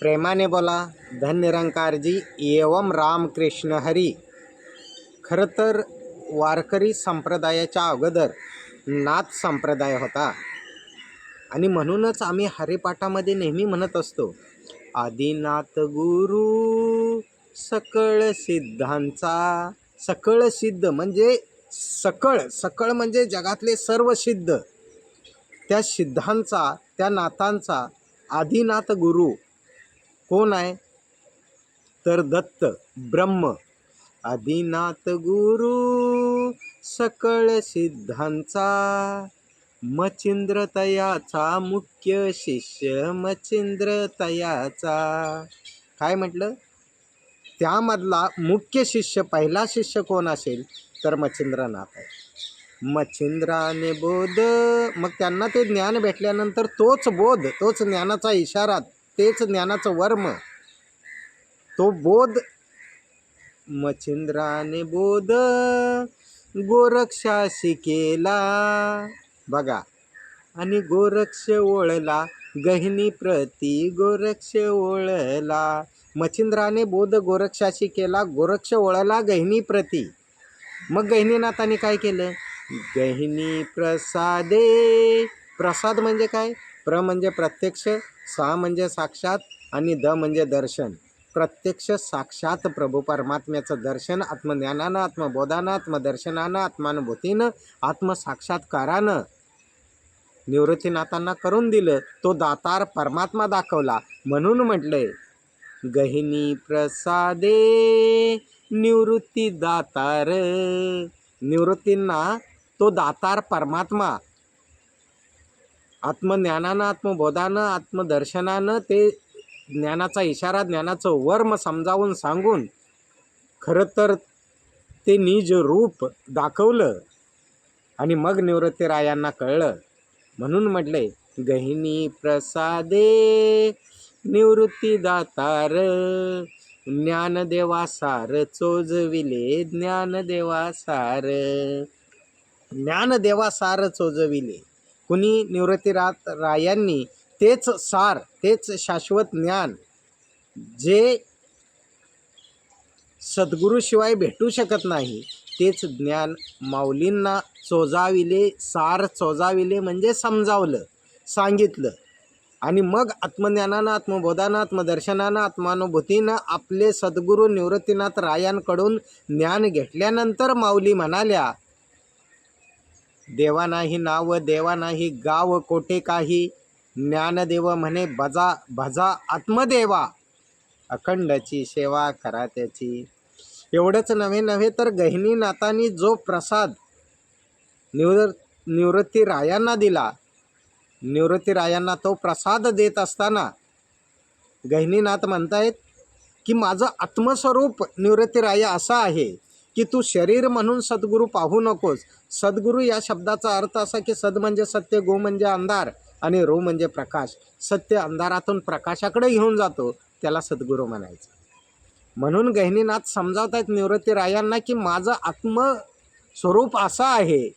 प्रेमाने बोला धन निरंकारजी एवम रामकृष्ण हरी. खरं तर वारकरी संप्रदायाच्या अगोदर नाथ संप्रदाय होता. आणि म्हणूनच आम्ही हरिपाठामध्ये नेहमी म्हणत असतो आदिनाथ गुरु सकळ सिद्धांचा सकळ सिद्ध म्हणजे सकळ सकळ म्हणजे जगातले सर्व सिद्ध. त्या सिद्धांचा त्या नाथांचा आदिनाथ गुरु कोण आहे? तर दत्त ब्रह्म आदिनाथ गुरु सकळ सिद्धांचा मचिंद्र तयाचा मुख्य शिष्य मचिंद्र तयाचा काय म्हटलं? त्यामधला मुख्य शिष्य पहिला शिष्य कोण असेल? तर मच्छिंद्रनाथ आहे. मच्छिंद्राने बोध मग त्यांना ते ज्ञान भेटल्यानंतर तोच बोध तोच ज्ञानाचा इशारा तेच ज्ञानाचं वर्म. तो बोध मच्छिंद्राने बोध गोरक्षाशी केला. बघा आणि गोरक्ष ओळला गहिनी प्रती गोरक्ष ओळला. मच्छिंद्राने बोध गोरक्षाशी केला गोरक्ष ओळला गहिनी प्रती. मग गहिनीनाथाने काय केलं? गहिनी प्रसादे. प्रसाद म्हणजे काय? प्र म्हणजे प्रत्यक्ष सा म्हणजे साक्षात आणि द म्हणजे दर्शन. प्रत्यक्ष साक्षात प्रभू परमात्म्याचं दर्शन आत्मज्ञानानं आत्मबोधानं आत्मदर्शनानं आत्मानुभूतीनं आत्मसाक्षात्कारानं. निवृत्तीनाथांना करून दिलं तो दातार परमात्मा दाखवला. म्हणून म्हटलंय गहिनी प्रसादे निवृत्ती दातार. निवृत्तींना तो दातार परमात्मा आत्मज्ञानानं आत्मबोधानं आत्मदर्शनानं ते ज्ञानाचा इशारा ज्ञानाचं वर्म समजावून सांगून खरं तर ते निज रूप दाखवलं आणि मग निवृत्तीरायांना कळलं. म्हणून म्हटले गहिनी प्रसादे निवृत्ती दातार ज्ञानदेवा सार चोजविले ज्ञानदेवा सार ज्ञानदेवा सार चोजविले. कुणी निवृत्तीनाथ रायांनी तेच सार तेच शाश्वत ज्ञान जे सद्गुरूशिवाय भेटू शकत नाही तेच ज्ञान माऊलींना चोजाविले सार चोजाविले म्हणजे समजावलं सांगितलं. आणि मग आत्मज्ञानानं आत्मबोधानं आत्मदर्शनानं आत्मानुभूतीनं आपले सद्गुरू निवृत्तीनाथ रायांकडून ज्ञान घेतल्यानंतर माऊली म्हणाल्या देवा नाही नाव देवा नाही गाव कोठे काही ज्ञानदेव म्हणे बजा भजा आत्मदेवा. अखंडची सेवा करा त्याची. एवढंच नव्हे नव्हे तर गहिनीनाथांनी जो प्रसाद निवृ निवृत्ती रायांना दिला निवृत्ती रायांना तो प्रसाद देत असताना गहिनीनाथ म्हणतायत की माझं आत्मस्वरूप निवृत्ती राया असं आहे. की तू शरीर म्हणून सद्गुरू पाहू नकोस. सद्गुरू या शब्दाचा अर्थ असा की सद म्हणजे सत्य गो म्हणजे अंधार आणि रो म्हणजे प्रकाश. सत्य अंधारातून प्रकाशाकडे घेऊन जातो त्याला सद्गुरू म्हणायचं. म्हणून गहिनीनाथ समजावत आहेत निवृत्ती रायांना की माझं आत्मस्वरूप असं आहे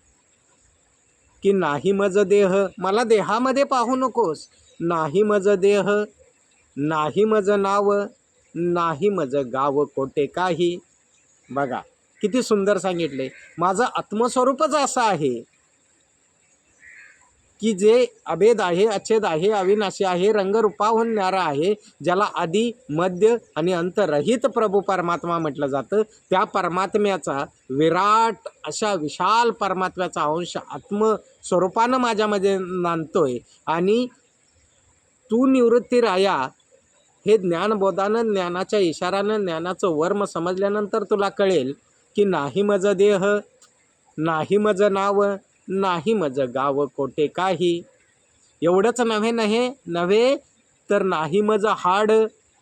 की नाही मज देह मला देहामध्ये पाहू नकोस. नाही मज देह नाही मज नाव नाही मज गाव कोटे काही. बघा किती सुंदर सांगितले. माझं आत्मस्वरूपच असं आहे की जे अभेद आहे अच्छेद आहे अविनाशी आहे रंगरूपाहून न्यारा आहे ज्याला आधी मध्य आणि अंतरहित प्रभू परमात्मा म्हटलं जातं त्या परमात्म्याचा विराट अशा विशाल परमात्म्याचा अंश आत्मस्वरूपानं माझ्यामध्ये नांदतोय. आणि तू निवृत्ती राया हे ज्ञानबोधानं ज्ञानाच्या इशारानं ज्ञानाचं वर्म समजल्यानंतर तुला कळेल की नाही मज देह नाही मज नाव नाही मज गाव कोठे काही. एवढंच नव्हे नव्हे नव्हे तर नाही मज हाड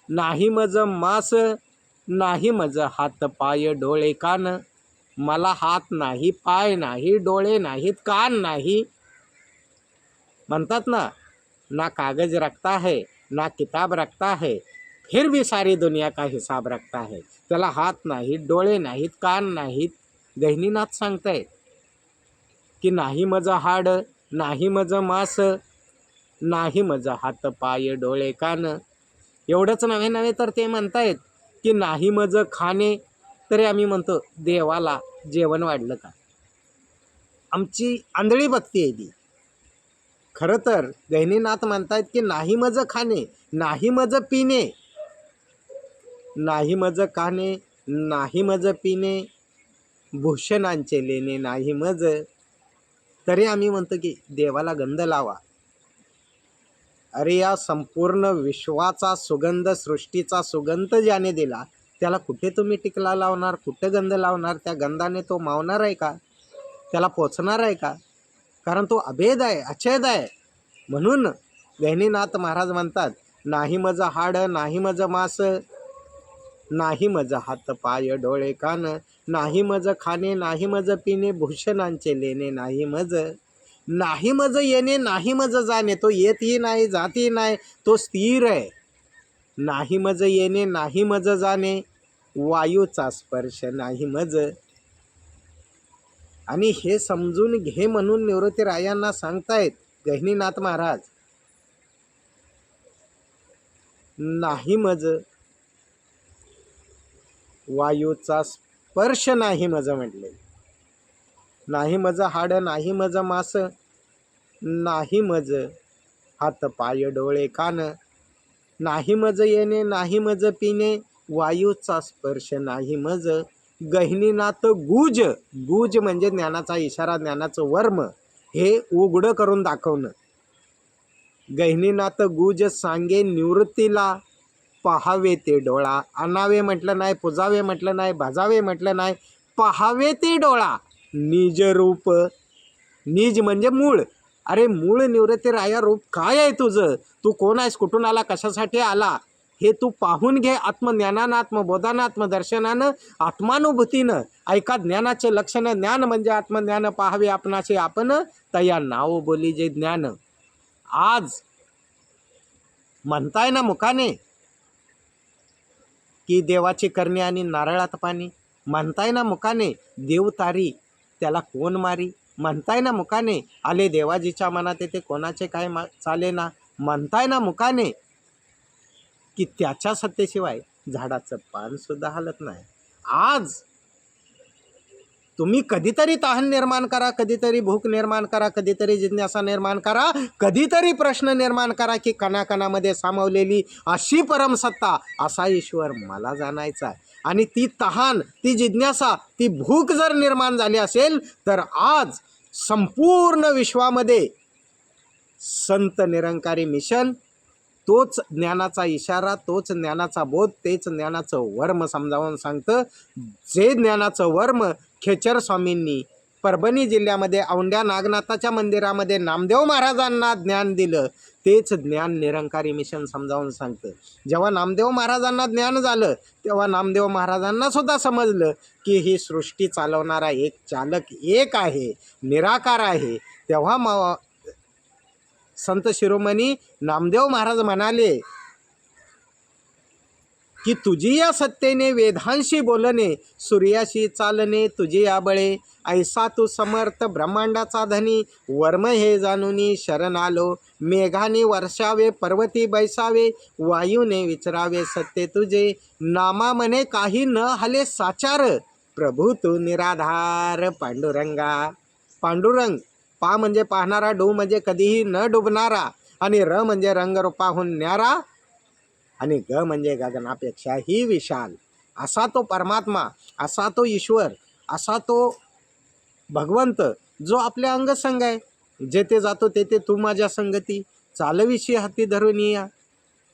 नाही मज मास नाही मज हात पाय डोळे कान. मला हात नाही पाय नाही डोळे नाहीत कान नाही. म्हणतात ना ना कागज रखता है ना किताब रखता है फिर भी सारी दुनिया का हिसाब रखता है। त्याला हात नाहीत डोळे नाहीत कान नाहीत गहिनीनाथ सांगतायत की नाही मज हाड नाही मज मास नाही मज हात पाय डोळे कान. एवढंच नव्हे नव्हे तर ते म्हणतायत की नाही मज खाणे. तरी आम्ही म्हणतो देवाला जेवण वाढलं का? आमची आंधळी भक्ती आहे ती. खरं तर गहिनीनाथ म्हणतायत की नाही मज खाणे नाही मज पिणे. नाही मज खाणे नाही मज पिणे भूषणांचे लेणे नाही मज. तरी आम्ही म्हणतो की देवाला गंध लावा. अरे या संपूर्ण विश्वाचा सुगंध सृष्टीचा सुगंध ज्याने दिला त्याला कुठे तुम्ही टिकला लावणार? कुठे गंध लावणार? त्या गंधाने तो मावणार आहे का? त्याला पोचणार आहे का? कारण तो अभेद आहे अछेद आहे. म्हणून गहिनीनाथ महाराज म्हणतात नाही मज हाड नाही मज मास नाही मज हात पाय डोळे कान नाही मज खाणे नाही मज पिणे भूषणांचे लेणे नाही मज नाही मज येणे नाही मज जाणे तो येतही नाही जातही नाही तो स्थिर आहे. नाही मज येणे नाही मज जाणे वायूचा स्पर्श नाही मज. आणि हे समजून घे म्हणून निवृत्तीरायांना सांगतायत गहिनीनाथ महाराज. नाही मज वायूचा स्पर्श नाही मज म्हटले. नाही मज हाडं नाही मज मास नाही मज हात पाय डोळे कान नाही मज येणे नाही मज पिणे वायूचा स्पर्श नाही मज गहिनीनाथ गुज. गुज म्हणजे ज्ञानाचा इशारा ज्ञानाचं वर्म. हे उघडं करून दाखवणं. गहिनीनाथ गुज सांगे निवृत्तीला. पहावे ते डोळा. आणावे म्हटलं नाही पुजावे म्हटलं नाही भाजावे म्हटलं नाही पहावे ते डोळा. निज रूप निज म्हणजे मूळ. अरे मूळ निवृत्ती राया रूप काय आहे तुझं? तू कोण आहेस? कुठून आला? कशासाठी आला? हे तू पाहून घे आत्मज्ञानानं आत्मबोधानं आत्मदर्शनानं आत्मानुभूतीनं. ऐका ज्ञानाचे लक्षणं. ज्ञान म्हणजे आत्मज्ञान. पाहावे आपणाचे आपण. तया नाव बोली जे ज्ञान. आज म्हणताय ना मुखाने की देवाची करणे आणि नारळात पाणी. म्हणताय ना मुखाने देव तारी त्याला कोण मारी? म्हणताय ना मुखाने आले देवाजीच्या मनात येते कोणाचे काय मा चाले ना? म्हणताय ना मुखाने की त्याच्या सत्तेशिवाय झाडाचं पानसुद्धा हलत नाही. आज तुम्ही कधीतरी तहान निर्माण करा कधीतरी भूक निर्माण करा कधीतरी जिज्ञासा निर्माण करा कधीतरी प्रश्न निर्माण करा की कणाकणामध्ये सामावलेली अशी परमसत्ता असा ईश्वर मला जाणायचा आहे. आणि ती तहान ती जिज्ञासा ती भूक जर निर्माण झाली असेल तर आज संपूर्ण विश्वामध्ये संत निरंकारी मिशन तोच ज्ञानाचा इशारा तोच ज्ञानाचा बोध तेच ज्ञानाचं वर्म समजावून सांगतं. जे ज्ञानाचं वर्म खेचर स्वामींनी परभणी जिल्ह्यामध्ये औंढ्या नागनाथाच्या मंदिरामध्ये नामदेव महाराजांना ज्ञान दिलं. तेच ज्ञान निरंकारी मिशन समजावून सांगतं. जेव्हा नामदेव महाराजांना ज्ञान झालं तेव्हा नामदेव महाराजांना सुद्धा समजलं की ही सृष्टी चालवणारा एक चालक एक आहे निराकार आहे. तेव्हा म संत शिरोमणी नामदेव महाराज म्हणाले की तुझी या सत्तेने वेदांशी बोलणे सूर्याशी चालणे तुझी या बळे. ऐसा तू समर्थ ब्रह्मांडाचा धनी वर्म हे जाणूनी शरण आलो. मेघाने वर्षावे पर्वती बैसावे वायूने विचरावे सत्य तुझे. नामा म्हणे काही न हले साचार प्रभू तू निराधार पांडुरंगा. पांडुरंग पा म्हणजे पाहणारा डू म्हणजे कधीही न डुबणारा आणि र म्हणजे रंगरूपाहून न्यारा. आणि ग म्हणजे गगनापेक्षाही विशाल. असा तो परमात्मा असा तो ईश्वर असा तो भगवंत जो आपल्या अंगसंग आहे. जेथे जातो तेथे तू माझ्या संगती. चालविशी हाती धरून या.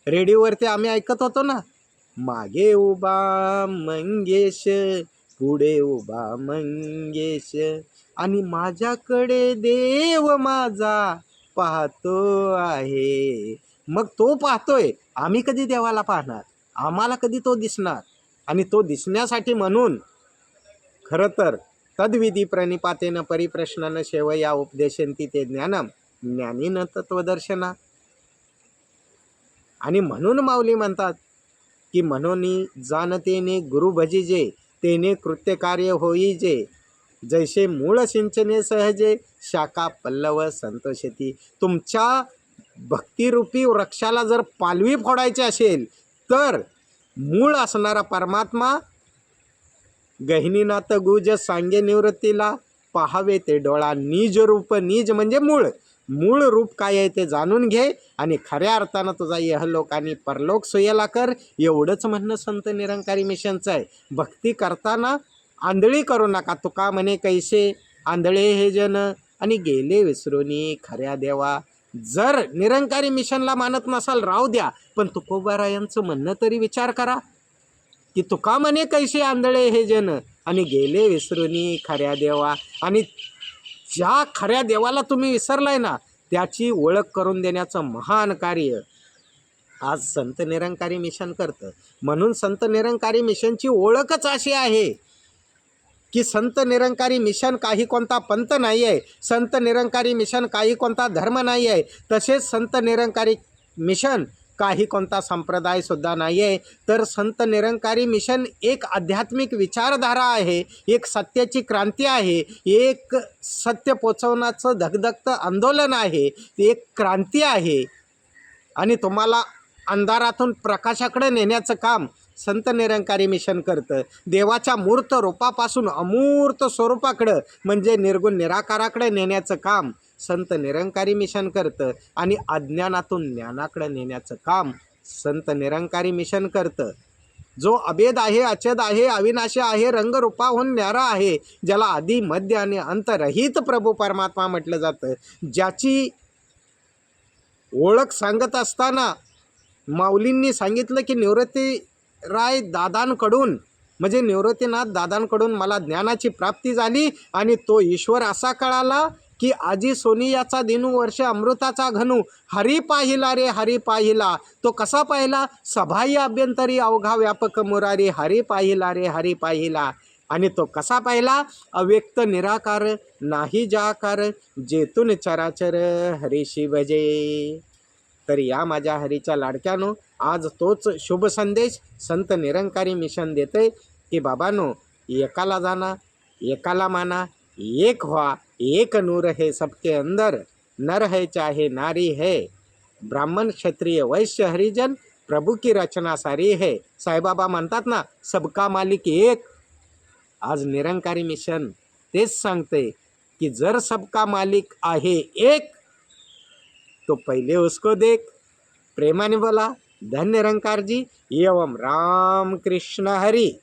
रेडिओवरती आम्ही ऐकत होतो ना? मागे उभा मंगेश पुढे उभा मंगेश. आणि माझ्याकडे देव माझा पाहतो आहे. मग तो पाहतोय. आम्ही कधी देवाला पाहणार? आम्हाला कधी तो दिसणार? आणि तो दिसण्यासाठी म्हणून खरं तर तद्विधी प्रणिपातेनं परिप्रश्नानं शेवया उपदेशंती ते ज्ञानम. ज्ञानीनं तत्वदर्शना आणि म्हणून माऊली म्हणतात की म्हणून जाणतेने गुरु भजिजे तेने कृत्यकार्य होई जे. जैसे मूळ सिंचने सहजे शाखा पल्लव संतोषती. तुमच्या भक्तिरूपी वृक्षाला जर पालवी फोडायची असेल तर मूळ असणारा परमात्मा गहिनीनाथ गुज सांगे निवृत्तीला पहावे ते डोळा निज रूप निज म्हणजे मूळ. मूळ रूप काय आहे ते जाणून घे आणि खऱ्या अर्थानं तुझा यहलोक आणि परलोक सोयला कर. एवढंच म्हणणं संत निरंकारी मिशनचं आहे. भक्ती करताना आंधळी करू नका. तुका म्हणे कैसे? आंधळे हे जन आणि गेले विसरूनी. खऱ्या देवा जर निरंकारी मिशनला मानत नसाल राहू द्या. पण तुकोबारायांचं म्हणणं तरी विचार करा. की तुका म्हणे कैसे आंधळे हे जन? आणि गेले विसरूनी खऱ्या देवा. आणि ज्या खऱ्या देवाला तुम्ही विसरलाय ना त्याची ओळख करून देण्याचं महान कार्य. आज संत निरंकारी मिशन करतं. म्हणून संत निरंकारी मिशनची ओळखच अशी आहे. की संत निरंकारी मिशन काही कोणता पंथ नाही आहे संत निरंकारी मिशन काही कोणता धर्म नाही आहे तसेच संत निरंकारी मिशन काही कोणता संप्रदायसुद्धा नाही आहे तर संत निरंकारी मिशन एक आध्यात्मिक विचारधारा आहे एक सत्याची क्रांती आहे एक सत्य पोचवण्याचं धगधगत आंदोलन आहे एक क्रांती आहे. आणि तुम्हाला अंधारातून प्रकाशाकडे नेण्याचं काम संत निरंकारी मिशन करतं. देवाच्या मूर्त रूपापासून अमूर्त स्वरूपाकडं म्हणजे निर्गुण निराकाराकडे नेण्याचं काम संत निरंकारी मिशन करतं आणि अज्ञानातून ज्ञानाकडे नेण्याचं काम संत निरंकारी मिशन करतं. जो अभेद आहे अचेद आहे अविनाशी आहे रंगरूपाहून न्यारा आहे ज्याला आधी मध्य आणि अंतरहित प्रभू परमात्मा म्हटलं जातं. ज्याची ओळख सांगत असताना माऊलींनी सांगितलं की निवृत्ती राय दादांकडून म्हणजे निवृत्तीनाथ दादांकडून मला ज्ञानाची प्राप्ती झाली आणि तो ईश्वर असा कळाला की आजी सोनियाचा दिनू वर्ष अमृताचा घनू. हरी पाहिला रे हरी पाहिला. तो कसा पाहिला? सभाई अभ्यंतरी अवघा व्यापक मुरारी. हरी पाहिला रे हरी पाहिला. आणि तो कसा पाहिला? अव्यक्त निराकार नाही जाकार जेतून चराचर हरीशी भजे तर या माझ्या हरीच्या लाडक्यानो आज तोच शुभ संदेश संत निरंकारी मिशन देते की बाबानो एकाला जाना एकाला माना एक व्हा एक नूर है सबके अंदर. नर है चाहे नारी है. ब्राह्मण क्षत्रिय वैश्य हरिजन प्रभू की रचना सारी है. साईबाबा म्हणतात ना सबका मालिक एक. आज निरंकारी मिशन तेच सांगते की जर सबका मालिक आहे एक तो पहिले उसको देख. प्रेमाने बोला धन्य निरंकार जी एवं राम कृष्ण हरी।